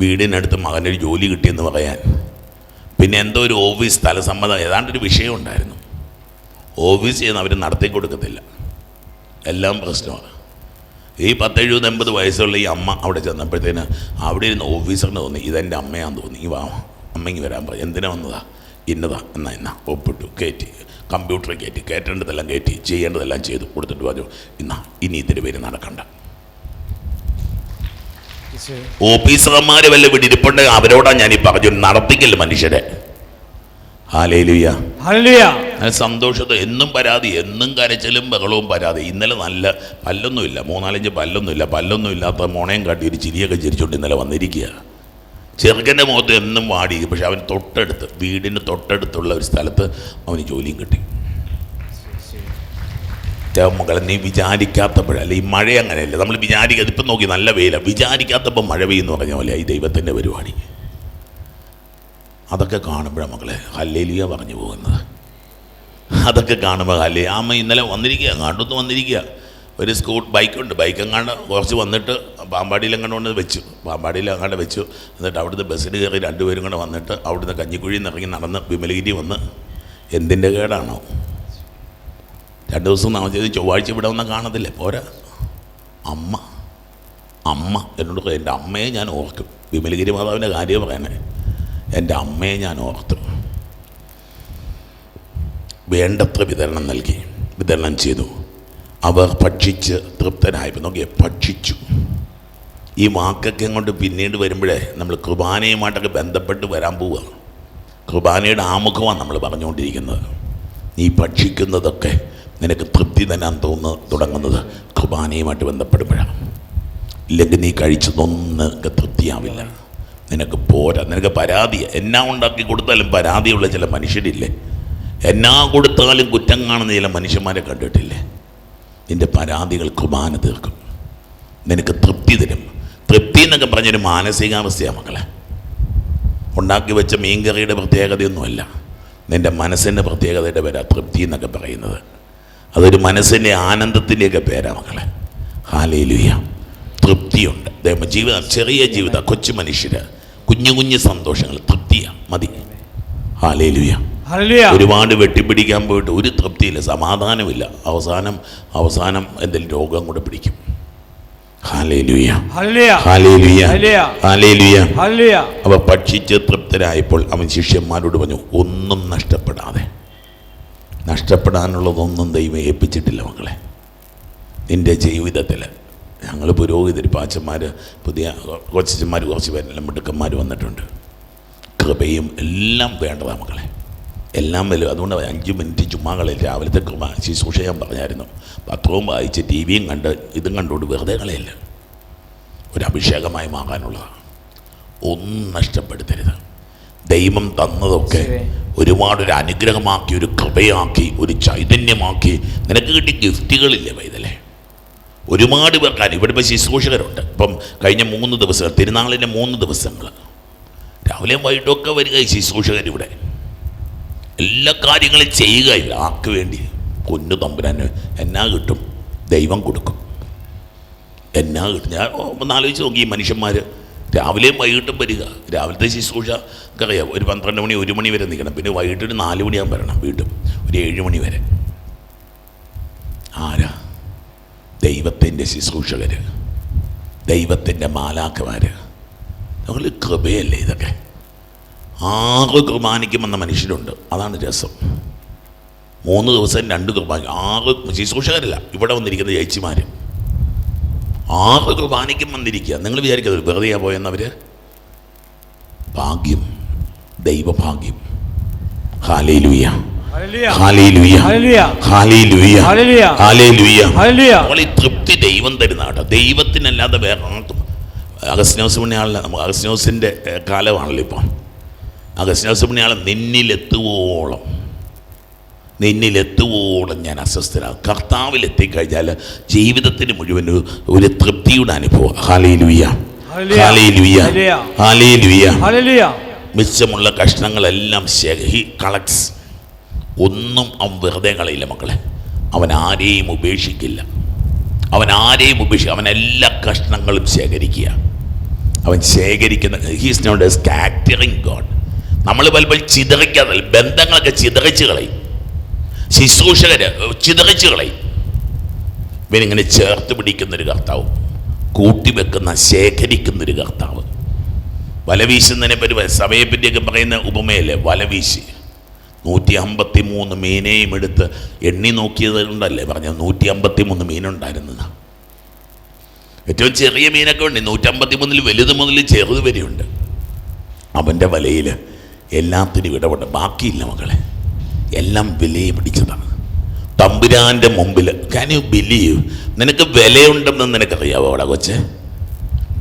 വീടിനടുത്ത് മകനൊരു ജോലി കിട്ടിയെന്ന് പറയാൻ. പിന്നെ എന്തോ ഒരു ഓഫീസ് സ്ഥലസമ്മതം ഏതാണ്ടൊരു വിഷയം ഉണ്ടായിരുന്നു. ഓഫീസ് ചെയ്യുന്ന അവർ നടത്തി കൊടുക്കത്തില്ല. എല്ലാം പ്രശ്നമാണ്. ഈ പത്തെഴുപത് എൺപത് വയസ്സുള്ള ഈ അമ്മ അവിടെ ചെന്നപ്പോഴത്തേന് അവിടെ ഇരുന്ന് ഓഫീസറിന് തോന്നി ഇതെന്റെ അമ്മയാന്ന് തോന്നി ഈ വാ അമ്മയ്ക്ക് വരാൻ പറയും എന്തിനാ വന്നതാ? ഇന്നതാ. എന്നാ എന്നാ ഒപ്പിട്ടു കയറ്റി കമ്പ്യൂട്ടറിൽ കയറ്റി കയറ്റേണ്ടതെല്ലാം കയറ്റി ചെയ്യേണ്ടതെല്ലാം ചെയ്തു കൊടുത്തിട്ട് പറഞ്ഞു ഇന്നാ ഇനി ഇതിന്റെ പേര് നടക്കണ്ട. ഓഫീസർമാർ വല്ല വിടിരിപ്പുണ്ട് അവരോടാ ഞാൻ ഈ പറഞ്ഞു നടത്തിക്കല്ല മനുഷ്യരെ. സന്തോഷത്തെ എന്നും പരാതി എന്നും കരച്ചിലും ബഹളവും പരാതി. ഇന്നലെ നല്ല പല്ലൊന്നുമില്ല മൂന്നാലഞ്ച് പല്ലൊന്നുമില്ല പല്ലൊന്നും ഇല്ലാത്ത മോണയും കാട്ടി ഒരു ചിരിയൊക്കെ ചിരിച്ചോണ്ട് ഇന്നലെ വന്നിരിക്കുക ചെറുക്കന്റെ മുഖത്ത് എന്നും വാടി പക്ഷെ അവൻ തൊട്ടടുത്ത് വീടിന് തൊട്ടടുത്തുള്ള ഒരു സ്ഥലത്ത് അവന് ജോലിയും കിട്ടി. മകളെ നീ വിചാരിക്കാത്തപ്പോഴല്ല ഈ മഴ അങ്ങനെയല്ല? നമ്മൾ വിചാരിക്കാതെ ഇപ്പം നോക്കി നല്ല വെയില. വിചാരിക്കാത്തപ്പോൾ മഴ പെയ്യുന്നു പറഞ്ഞ പോലെ ഈ ദൈവത്തിന്റെ പരിപാടി. അതൊക്കെ കാണുമ്പോഴാണ് മകളെ ഹല്ലേലിയ പറഞ്ഞു പോകുന്നത്. അതൊക്കെ കാണുമ്പോൾ ഹല്ലേ അമ്മ ഇന്നലെ വന്നിരിക്കുക അങ്ങാണ്ടൊന്ന് വന്നിരിക്കുക. ഒരു സ്കൂൾ ബൈക്കുണ്ട് ബൈക്ക് എങ്ങാണ്ട് കുറച്ച് വന്നിട്ട് പാമ്പാടിയിൽ എങ്ങാണ്ട് കൊണ്ട് വെച്ചു. പാമ്പാടിയിൽ അങ്ങാണ്ട് വെച്ചു. എന്നിട്ട് അവിടുന്ന് ബസ്സിൽ കയറി രണ്ടുപേരും കൂടെ വന്നിട്ട് അവിടുന്ന് കഞ്ഞിക്കുഴിയിൽ നിന്ന് ഇറങ്ങി നടന്ന് വിമലഗിരി വന്ന് എന്തിന്റെ കേടാണോ? രണ്ട് ദിവസം താമസിച്ചത് ചൊവ്വാഴ്ച ഇവിടെ വന്നാൽ കാണത്തില്ലേ? പോരാ. അമ്മ അമ്മ എന്നോട് എന്റെ അമ്മയെ ഞാൻ ഓർത്തു. വിമലഗിരി മാതാവിന്റെ കാര്യം പറയണേ എന്റെ അമ്മയെ ഞാൻ ഓർത്തു. വേണ്ടത്ര വിതരണം നൽകി വിതരണം ചെയ്തു. അവർ ഭക്ഷിച്ച് തൃപ്തനായപ്പോൾ നോക്കിയേ ഭക്ഷിച്ചു. ഈ വാക്കൊക്കെ കൊണ്ട് പിന്നീട് വരുമ്പോഴേ നമ്മൾ കുർബാനയുമായിട്ടൊക്കെ ബന്ധപ്പെട്ട് വരാൻ പോവുക കുർബാനയുടെ ആമുഖമാണ് നമ്മൾ പറഞ്ഞുകൊണ്ടിരിക്കുന്നത്. നീ ഭക്ഷിക്കുന്നതൊക്കെ നിനക്ക് തൃപ്തി തരാൻ തോന്നുന്നു തുടങ്ങുന്നത് കുർബാനയുമായിട്ട് ബന്ധപ്പെടുമ്പോഴാണ്. ഇല്ലെങ്കിൽ നീ കഴിച്ചതൊന്നും തൃപ്തിയാവില്ല. നിനക്ക് പോരാ. നിനക്ക് പരാതി. എന്നാ ഉണ്ടാക്കി കൊടുത്താലും പരാതിയുള്ള ചില മനുഷ്യരില്ലേ? എന്നാ കൊടുത്താലും കുറ്റം കാണുന്ന ചില മനുഷ്യന്മാരെ കണ്ടിട്ടില്ലേ? നിന്റെ പരാതികൾ കുർബാന തീർക്കും. നിനക്ക് തൃപ്തി തരും. തൃപ്തി എന്നൊക്കെ പറഞ്ഞൊരു മാനസികാവസ്ഥയാണ് മക്കളെ. ഉണ്ടാക്കി വെച്ച മീൻകറിയുടെ പ്രത്യേകതയൊന്നുമല്ല. നിന്റെ മനസ്സിന്റെ പ്രത്യേകതയുടെ വരാ തൃപ്തി എന്നൊക്കെ പറയുന്നത്. അതൊരു മനസ്സിന്റെ ആനന്ദത്തിന്റെയൊക്കെ പേരാ മക്കളെ. ഹാലേലുയ്യ തൃപ്തിയുണ്ട്. ദൈവം ജീവിതം ചെറിയ ജീവിതം കൊച്ചു മനുഷ്യര്. കുഞ്ഞു കുഞ്ഞു സന്തോഷങ്ങൾ തൃപ്തിയാണ് മതി. ഹാലേലുയ്യ ഹല്ലേലൂയ ഒരുപാട് വെട്ടിപ്പിടിക്കാൻ പോയിട്ട് ഒരു തൃപ്തിയില്ല സമാധാനമില്ല. അവസാനം അവസാനം എന്തെങ്കിലും രോഗം കൂടെ പിടിക്കും. അവ ഭക്ഷിച്ച് തൃപ്തരായപ്പോൾ അവൻ ശിഷ്യന്മാരോട് പറഞ്ഞു ഒന്നും നഷ്ടപ്പെടാതെ നഷ്ടപ്പെടാനുള്ളതൊന്നും ദൈവം ഏൽപ്പിച്ചിട്ടില്ല മക്കളെ. നിന്റെ ജീവിതത്തിൽ ഞങ്ങൾ പുരോഹിതർ പാച്ചന്മാർ പുതിയ കൊച്ചന്മാർ കുറച്ച് പേരെല്ലാം മിടുക്കന്മാർ വന്നിട്ടുണ്ട്. കൃപയും എല്ലാം വേണ്ടതാണ് മക്കളെ. എല്ലാം വരും അതുകൊണ്ട് അഞ്ച് മിനിറ്റ് ചുമ്മാകളിൽ രാവിലത്തെ കൃപ ശുശ്രൂഷ ഞാൻ പറഞ്ഞായിരുന്നു. പത്രവും വായിച്ച് ടി വിയും കണ്ട് ഇതും കണ്ടുകൊണ്ട് വെറുതെ കളയല്ല. ഒരു അഭിഷേകമായി മാറാനുള്ളതാണ് ഒന്നും നഷ്ടപ്പെടുത്തരുത്. ദൈവം തന്നതൊക്കെ. ഒരുപാട് ഒരു അനുഗ്രഹമാക്കി ഒരു കൃപയാക്കി ഒരു ചൈതന്യമാക്കി. നിനക്ക് കിട്ടിയ ഗിഫ്റ്റുകളില്ലേ വൈതലേ ഒരുപാട് പേർക്ക് ഇവിടെ ഇപ്പോൾ ശുശ്രൂഷകരുണ്ട്. ഇപ്പം കഴിഞ്ഞ മൂന്ന് ദിവസങ്ങൾ തിരുനാളിന്റെ മൂന്ന് ദിവസങ്ങൾ രാവിലെയും വൈകിട്ടൊക്കെ വരിക ഈ ശുശ്രൂഷകർ ഇവിടെ എല്ലാ കാര്യങ്ങളും ചെയ്യുകയില്ല ആർക്ക് വേണ്ടി? കൊന്നു തമ്പുരാന്. എന്നാ കിട്ടും? ദൈവം കൊടുക്കും. എന്നാ കിട്ടും? ഞാൻ ഒന്ന് ആലോചിച്ച് നോക്കി ഈ മനുഷ്യന്മാർ രാവിലെയും വൈകിട്ടും വരിക. രാവിലത്തെ ശുശ്രൂഷ അറിയാം ഒരു പന്ത്രണ്ട് മണി ഒരു മണി വരെ നിൽക്കണം. പിന്നെ വൈകിട്ട് ഒരു നാല് മണിയാകുമ്പോൾ വരണം വീണ്ടും. ഒരു ഏഴ് മണി വരെ. ആരാ? ദൈവത്തിന്റെ ശുശ്രൂഷകർ ദൈവത്തിന്റെ മാലാക്കമാർ നമ്മൾ കൃപയല്ലേ ഇതൊക്കെ? ആറ് കുർബാനിക്കുമെന്ന വന്ന മനുഷ്യരുണ്ട്. അതാണ് രസം. മൂന്ന് ദിവസം രണ്ട് കുർബാന ആറ് ശുശ്രൂഷകരല്ല. ഇവിടെ വന്നിരിക്കുന്ന ചേച്ചിമാർ ആറ് കുർബാനയ്ക്കും വന്നിരിക്കുക. നിങ്ങൾ വിചാരിക്കുന്നത് വെറുതെയാ പോയെന്നവർ ഭാഗ്യം. ദൈവഭാഗ്യം ഹാലേലുയ്യ തൃപ്തി ദൈവം തരുന്ന കേട്ടോ ദൈവത്തിനല്ലാതെ വേറെ അഗസ്നോസ് പുണ്യാളിനെ നമുക്ക് അഗസ്നോസിന്റെ കാലമാണല്ലോ ഇപ്പം അഗസ്നോസ് പുണ്യാളൻ നിന്നിലെത്തുവോളം നിന്നിലെത്തുവോളം ഞാൻ അസ്വസ്ഥനാകും കർത്താവിൽ എത്തിക്കഴിഞ്ഞാൽ ജീവിതത്തിന് മുഴുവൻ ഒരു- തൃപ്തിയുടെ അനുഭവം ഹാലയിലുയ്യ ഹാലയിലുയ്യ ഹാലയിലുയ്യ മിച്ചമുള്ള കഷ്ണങ്ങളെല്ലാം ഹി കളക്ട്സ്. ഒന്നും അവൻ വെറുതെ കളയില്ല മക്കളെ. അവൻ ആരെയും ഉപേക്ഷിക്കില്ല. അവൻ ആരെയും ഉപേക്ഷിക്കും അവൻ എല്ലാ കഷ്ണങ്ങളും ശേഖരിക്കുക. അവൻ ശേഖരിക്കുന്ന he's not a scattering god നമ്മൾ പലപ്പോൾ ചിതറിക്കാതെ ബന്ധങ്ങളൊക്കെ ചിതറിച്ച് കളയും. ശുശ്രൂഷകര് ചിതറിച്ച് കളയും. ഇവനിങ്ങനെ ചേർത്ത് പിടിക്കുന്നൊരു കർത്താവ് കൂട്ടിവെക്കുന്ന ശേഖരിക്കുന്നൊരു കർത്താവ്. വലവീശുന്നതിനെ പറ്റി സഭയെ പറ്റിയൊക്കെ പറയുന്ന ഉപമയല്ലേ? വലവീശി നൂറ്റി അമ്പത്തി മൂന്ന് മീനെയും എടുത്ത് എണ്ണി നോക്കിയത് കൊണ്ടല്ലേ? പറഞ്ഞ നൂറ്റി അമ്പത്തി മൂന്ന് മീനുണ്ടായിരുന്നത്. ഏറ്റവും ചെറിയ മീനൊക്കെ ഉണ്ട്. നൂറ്റമ്പത്തി മൂന്നിൽ വലുത് മുതൽ ചെറുത് വരെയുണ്ട്. അവന്റെ വലയിൽ എല്ലാത്തിനും ഇടപെട്ട് ബാക്കിയില്ല മകളെ എല്ലാം വിലയെ പിടിച്ചതാണ്. തമ്പുരാന്റെ മുമ്പിൽ കാൻ യു ബിലീവ് നിനക്ക് വിലയുണ്ടെന്ന് നിനക്കറിയാവോ അവിടെ കൊച്ചെ?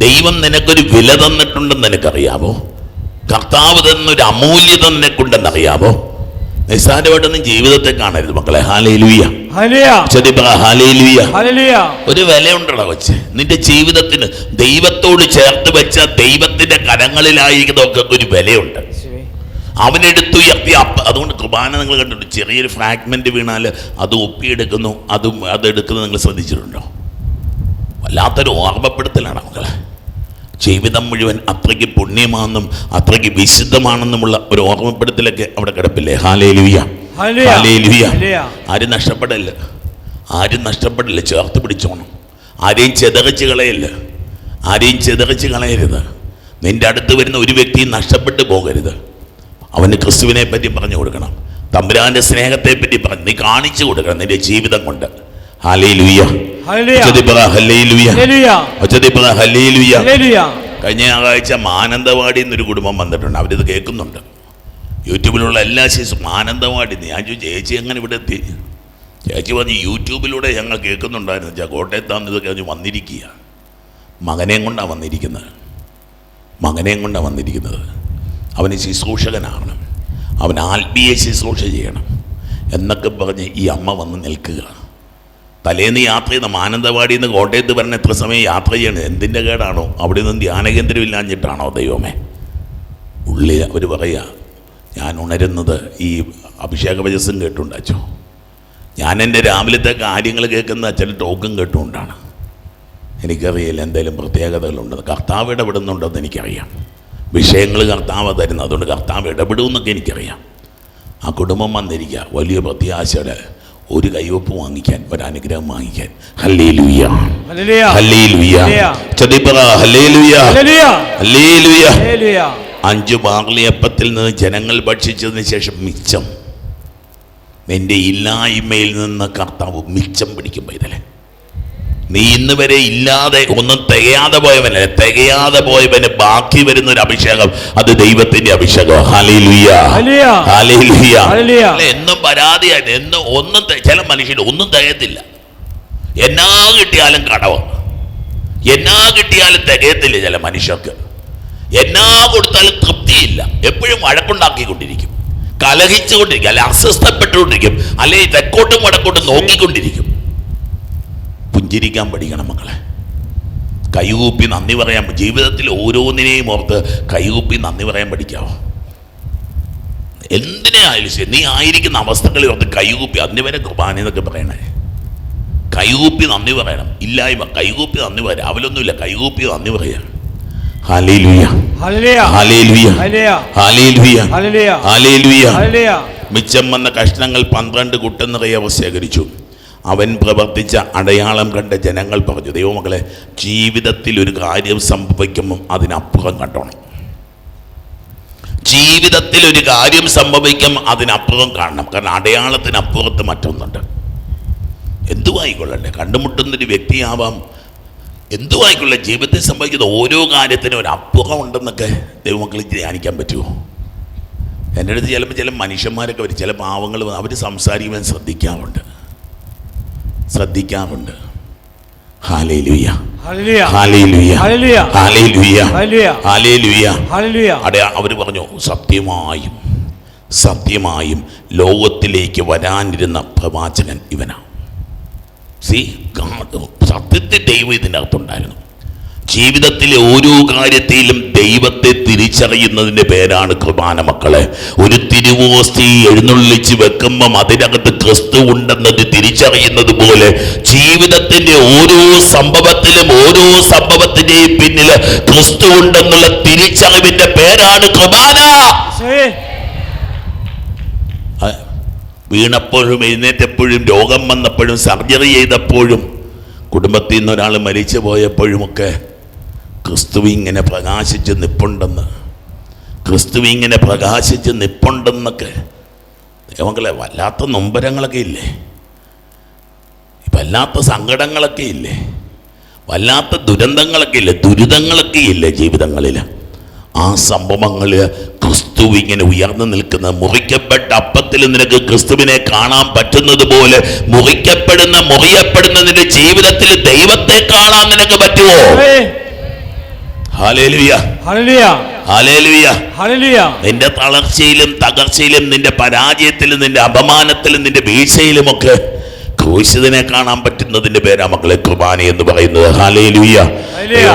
ദൈവം നിനക്കൊരു വില തന്നിട്ടുണ്ടെന്ന് നിനക്കറിയാമോ കർത്താവ് തന്നൊരു അമൂല്യത നിനക്കുണ്ടെന്നറിയാമോ നിസ്സാരമായിട്ടൊന്നും ജീവിതത്തെ കാണരുത് മക്കളെ. ഹാലേലുയ്യ ഒരു വിലയുണ്ടടാ കൊച്ച്. നിന്റെ ജീവിതത്തിന് ദൈവത്തോട് ചേർത്ത് വെച്ച ദൈവത്തിന്റെ കരങ്ങളിലായിരിക്കുന്നതൊക്കെ ഒരു വിലയുണ്ട്. അവനെടുത്തു അവനെടുത്തുയർത്തി അപ്പ അതുകൊണ്ട് കുർബാന നിങ്ങൾ കണ്ടിട്ടുണ്ട്. ചെറിയൊരു ഫ്രാഗ്മെന്റ് വീണാൽ അത് ഒപ്പിയെടുക്കുന്നു അതും അതെടുക്കുന്നത് നിങ്ങൾ ശ്രദ്ധിച്ചിട്ടുണ്ടോ? വല്ലാത്തൊരു ഓർമ്മപ്പെടുത്തലാണ് മക്കളെ. ജീവിതം മുഴുവൻ അത്രയ്ക്ക് പുണ്യമാണെന്നും അത്രയ്ക്ക് വിശുദ്ധമാണെന്നുമുള്ള ഒരു ഓർമ്മപ്പെടുത്തലൊക്കെ അവിടെ കിടപ്പില്ലേ? ഹാലേ ലുയ. ഹാലേ ലുയ ആരും നഷ്ടപ്പെടല്ല. ആരും നഷ്ടപ്പെടില്ല. ചേർത്ത് പിടിച്ചോണം ആരെയും ചെതകച്ച് കളയല്ല. ആരെയും ചെതകച്ച് കളയരുത്. നിന്റെ അടുത്ത് വരുന്ന ഒരു വ്യക്തിയും നഷ്ടപ്പെട്ടു പോകരുത്. അവന് ക്രിസ്തുവിനെ പറ്റി പറഞ്ഞു കൊടുക്കണം. തമ്പുരാന്റെ സ്നേഹത്തെ പറ്റി പറഞ്ഞു. നീ കാണിച്ചു കൊടുക്കണം നിന്റെ ജീവിതം കൊണ്ട്. ഹാലേ ലുയ്യ കഴിഞ്ഞ ഞായറാഴ്ച മാനന്തവാടി എന്നൊരു കുടുംബം വന്നിട്ടുണ്ട്. അവരിത് കേൾക്കുന്നുണ്ട്. യൂട്യൂബിലുള്ള എല്ലാ ശേഷം മാനന്തവാടി. ഞാൻ ചോദിച്ചു ചേച്ചി എങ്ങനെ ഇവിടെ എത്തി? ചേച്ചി പറഞ്ഞു യൂട്യൂബിലൂടെ ഞങ്ങൾ കേൾക്കുന്നുണ്ടായിരുന്നു. ചാ കോട്ടയത്താന്ന് ഇതൊക്കെ അത് വന്നിരിക്കുക മകനെയും കൊണ്ടാണ് വന്നിരിക്കുന്നത്. മകനെയും കൊണ്ടാണ് വന്നിരിക്കുന്നത്. അവന് ശുശ്രൂഷകനാകണം അവൻ ആത്മീയ ശുശ്രൂഷ ചെയ്യണം. എന്നൊക്കെ പറഞ്ഞ് ഈ അമ്മ വന്ന് നിൽക്കുക തലേന്ന് യാത്ര ചെയ്യുന്ന മാനന്തവാടി നിന്ന് കോട്ടയത്ത് പറഞ്ഞ എത്ര സമയം യാത്ര ചെയ്യണം? എന്തിന്റെ കേടാണോ? അവിടെ നിന്ന് ധ്യാനകേന്ദ്രം ഇല്ലാഞ്ഞിട്ടാണോ ദൈവമേ? ഉള്ളിൽ അവർ പറയുക ഞാൻ ഉണരുന്നത് ഈ അഭിഷേക വചസ്സും കേട്ടുണ്ടാച്ചോ ഞാൻ എന്റെ രാവിലത്തെ കാര്യങ്ങൾ കേൾക്കുന്ന അച്ഛന്റെ ടോക്കും കേട്ടുകൊണ്ടാണ്. എനിക്കറിയില്ല എന്തെങ്കിലും പ്രത്യേകതകളുണ്ടെന്ന്. കർത്താവ് ഇടപെടുന്നുണ്ടെന്ന് എനിക്കറിയാം. വിഷയങ്ങൾ കർത്താവ് തരുന്നത് അതുകൊണ്ട് കർത്താവ് ഇടപെടുമെന്നൊക്കെ എനിക്കറിയാം. ആ കുടുംബം വന്നിരിക്കുക. വലിയ പ്രത്യാശയുടെ ഒരു കൈവപ്പ് വാങ്ങിക്കാൻ ഒരു അനുഗ്രഹം വാങ്ങിക്കാൻ അഞ്ചു ബാർലിയപ്പത്തിൽ നിന്ന് ജനങ്ങൾ ഭക്ഷിച്ചതിന് ശേഷം മിച്ചം. നിന്റെ ഇല്ലായ്മയിൽ നിന്ന് കർത്താവ് മിച്ചം പിടിക്കും പൈതലെ. നീ ഇന്ന് വരെ ഇല്ലാതെ ഒന്നും തികയാതെ പോയവനെ തികയാതെ പോയവന് ബാക്കി വരുന്ന ഒരു അഭിഷേകം അത് ദൈവത്തിന്റെ അഭിഷേകം. എന്നും പരാതിയായിട്ട് എന്നും ഒന്നും ചില മനുഷ്യർ ഒന്നും തികയത്തില്ല. എന്നാ കിട്ടിയാലും കടവ്. എന്നാ കിട്ടിയാലും തികയത്തില്ല ചില മനുഷ്യർക്ക്. എന്നാ കൊടുത്താലും തൃപ്തിയില്ല. എപ്പോഴും വഴക്കുണ്ടാക്കിക്കൊണ്ടിരിക്കും. കലഹിച്ചുകൊണ്ടിരിക്കും. അല്ലെ അസ്വസ്ഥപ്പെട്ടുകൊണ്ടിരിക്കും. അല്ലെ തെക്കോട്ടും വടക്കോട്ടും നോക്കിക്കൊണ്ടിരിക്കും. പുഞ്ചിരിക്കാൻ പഠിക്കണം മക്കളെ. കൈകൂപ്പി നന്ദി പറയാൻ ജീവിതത്തിൽ ഓരോന്നിനെയും ഓർത്ത് കൈകൂപ്പി നന്ദി പറയാൻ പഠിക്കാവോ? എന്തിനെ ആയാലും ശരി നീ ആയിരിക്കുന്ന അവസ്ഥകളിൽ ഓർത്ത് കൈകൂപ്പി അന്നി വരെ കുർബാന എന്നൊക്കെ പറയണേ. കൈകൂപ്പി നന്ദി പറയണം. ഇല്ലായ്മ. കൈകൂപ്പി നന്ദി പറയാം. രാവിലൊന്നുമില്ല. കൈകൂപ്പി നന്ദി പറയാം. മിച്ചം വന്ന കഷ്ണങ്ങൾ പന്ത്രണ്ട് കുട്ടെന്നിറയവ അവർ ശേഖരിച്ചു. അവൻ പ്രവർത്തിച്ച അടയാളം കണ്ട ജനങ്ങൾ പറഞ്ഞു ദൈവമക്കളെ ജീവിതത്തിൽ ഒരു കാര്യം സംഭവിക്കുമ്പം അതിനപ്പുറം കണ്ടോണം. ജീവിതത്തിൽ ഒരു കാര്യം സംഭവിക്കും അതിനപ്പുറം കാണണം. കാരണം അടയാളത്തിനപ്പുറത്ത് മറ്റൊന്നുണ്ട്. എന്തുവായിക്കൊള്ളട്ടെ? കണ്ടുമുട്ടുന്നൊരു വ്യക്തിയാവാം. എന്തുവായിക്കൊള്ളെ ജീവിതത്തിൽ സംഭവിക്കുന്ന ഓരോ കാര്യത്തിനും ഒരു അപ്പുറം ഉണ്ടെന്നൊക്കെ ദൈവമക്കളിൽ ധ്യാനിക്കാൻ പറ്റുമോ? എന്റെ അടുത്ത് ചിലപ്പോൾ ചില മനുഷ്യന്മാരൊക്കെ വരും. ചില പാവങ്ങൾ അവർ സംസാരിക്കുവാൻ ശ്രദ്ധിക്കാറുണ്ട്. അടയാ അവർ പറഞ്ഞു സത്യമായും സത്യമായും ലോകത്തിലേക്ക് വരാനിരുന്ന പ്രവാചകൻ ഇവനാണ് സി സത്യത്തെ ദൈവം ഇതിന്റെ അകത്തുണ്ടായിരുന്നു ജീവിതത്തിലെ ഓരോ കാര്യത്തിലും ദൈവത്തെ തിരിച്ചറിയുന്നതിന്റെ പേരാണ് കുർബാന മക്കളെ. ഒരു തിരുവോസ്തി എഴുന്നള്ളിച്ച് വെക്കുമ്പം അതിനകത്ത് ക്രിസ്തു ഉണ്ടെന്നത് തിരിച്ചറിയുന്നത് പോലെ ജീവിതത്തിന്റെ ഓരോ സംഭവത്തിലും ഓരോ സംഭവത്തിന്റെയും പിന്നിൽ ക്രിസ്തു ഉണ്ടെന്നുള്ള തിരിച്ചറിവിന്റെ പേരാണ് കുർബാന. വീണപ്പോഴും എഴുന്നേറ്റപ്പോഴും രോഗം വന്നപ്പോഴും സർജറി ചെയ്തപ്പോഴും കുടുംബത്തിൽ നിന്ന് ഒരാൾ മരിച്ചു പോയപ്പോഴുമൊക്കെ ക്രിസ്തു ഇങ്ങനെ പ്രകാശിച്ച് നിപ്പുണ്ടെന്ന്. ക്രിസ്തു ഇങ്ങനെ പ്രകാശിച്ച് നിപ്പുണ്ടെന്നൊക്കെ. ദൈവങ്ങളെ വല്ലാത്ത നൊമ്പരങ്ങളൊക്കെ ഇല്ലേ? വല്ലാത്ത സങ്കടങ്ങളൊക്കെ ഇല്ലേ? വല്ലാത്ത ദുരന്തങ്ങളൊക്കെ ഇല്ലേ? ദുരിതങ്ങളൊക്കെ ഇല്ലേ ജീവിതങ്ങളിൽ ആ സംഭവങ്ങളിൽ ക്രിസ്തു ഇങ്ങനെ ഉയർന്നു നിൽക്കുന്ന മുറിക്കപ്പെട്ട അപ്പത്തിൽ നിനക്ക് ക്രിസ്തുവിനെ കാണാൻ പറ്റുന്നത് പോലെ മുറിക്കപ്പെടുന്ന മുറിയപ്പെടുന്ന നിന്റെ ജീവിതത്തിൽ ദൈവത്തെ കാണാൻ നിനക്ക് പറ്റുമോ ശരി ഹാലേലുയ ഹല്ലേലൂയ ഹാലേലുയ ഹല്ലേലൂയ നിന്റെ തളർച്ചയിലും തകർച്ചയിലും നിന്റെ പരാജയത്തിലും നിന്റെ അപമാനത്തിലും നിന്റെ വീഴ്ചയിലുമൊക്കെ ക്രൂശിതനെ കാണാൻ പറ്റുന്നതിന്റെ പേരാ മക്കളെ കുർബാന എന്ന് പറയുന്നത്. ഹാലേലുയ്യ.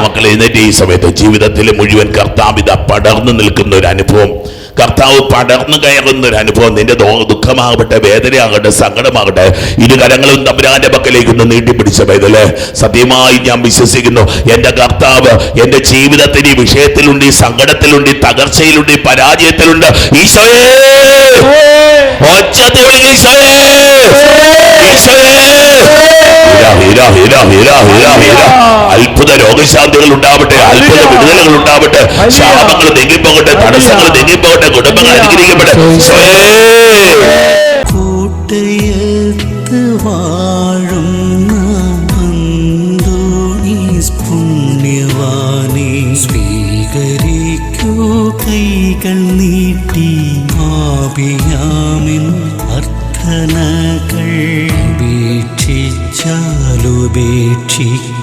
മക്കളെ എന്നിട്ട് ഈ സമയത്ത് ജീവിതത്തിലെ മുഴുവൻ കർത്താവിത പടർന്നു നിൽക്കുന്ന ഒരു അനുഭവം. കർത്താവ് പടർന്നു കയറുന്ന ഒരു അനുഭവം. നിന്റെ ദുഃഖമാകട്ടെ വേദനയാകട്ടെ സങ്കടമാകട്ടെ ഇരുകരങ്ങളും തമ്പുരാന്റെ പക്കലേക്ക് ഒന്ന് നീട്ടിപ്പിടിച്ച പൈതൽ സത്യമായി ഞാൻ വിശ്വസിക്കുന്നു. എന്റെ കർത്താവ് എന്റെ ജീവിതത്തിന് ഈ വിഷയത്തിലുണ്ട് ഈ സങ്കടത്തിലുണ്ട് ഈ തകർച്ചയിലുണ്ട് ഈ പരാജയത്തിലുണ്ട്. ഈശോയേ! വിളിക്ക് ഈശോയേ! ഈശോയേ! അത്ഭുത രോഗശാന്തികൾ ഉണ്ടാവട്ടെ അത്ഭുത വിടുതലുകൾ ഉണ്ടാവട്ടെ ശാപങ്ങൾ നീങ്ങിപ്പോകട്ടെ തടസ്സങ്ങൾ നീങ്ങിപ്പോകട്ടെ കുടുംബങ്ങൾ അനുഗ്രഹിക്കട്ടെ Chique.